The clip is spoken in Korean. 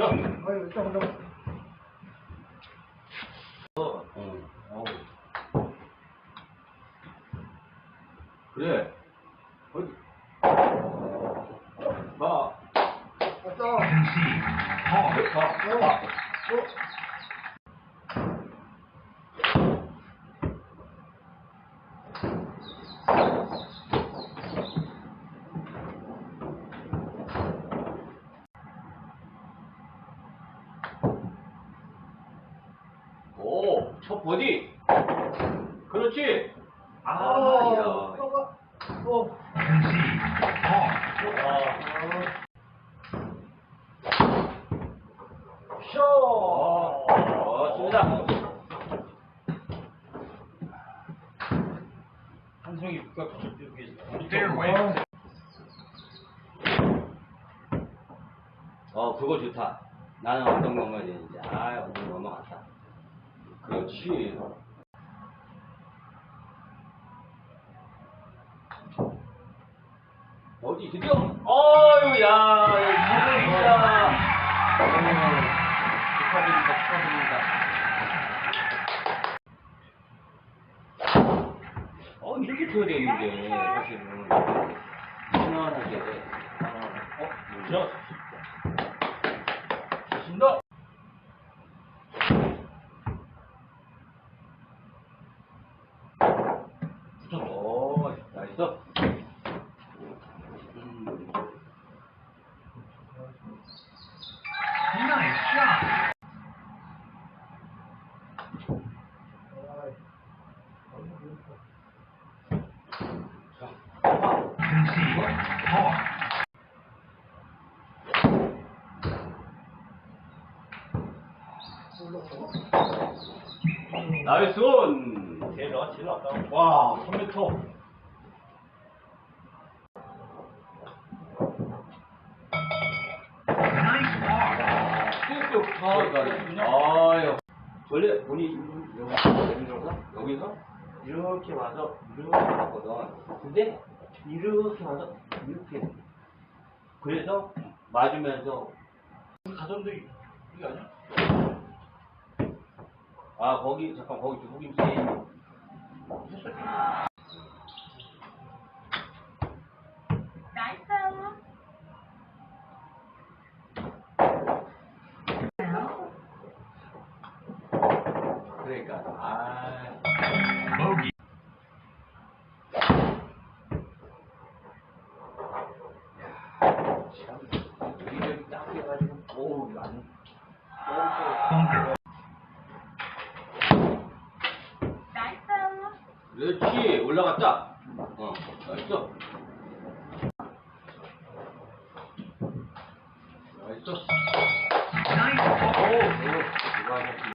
일단 좀. 어, 어우. 그래. 어디? 봐. 갔다. Concede. Pause. 봐. 봐. 오, 첫 버디. 그렇지. 아, 야. 어. 어. 쇼. 어, 좋습니다. 한성이 국가 여기 Fairway. 어, 그거 좋다. 나는 어떤 거 먹어야 되는지. 아, 어떤. 그렇지. 어디 드디어? 어유, 야, 이거야. 축하드립니다, 축하드립니다. 어, 이렇게 쳐야 되는데, 사실은. 편안하게 돼. 어, 뭐 오, 나이스. 음. 온. 제일 나 제일 낫다. 와, 3m. 아유. 원래 본이 여기 들어서 여기서 이렇게 와서 이렇게 왔거든. 근데 이렇게 와서 이렇게. 돼. 그래서 맞으면서 가던데 이게 아니야? 아 거기 잠깐 거기 두부김치. 그러니까 아. Bogey. 참, 여기저기 딱 해가지고, 오우, 안, Bunker. 그렇지, 올라갔다. 어, 나이스. 나이스. Nice 오. 오.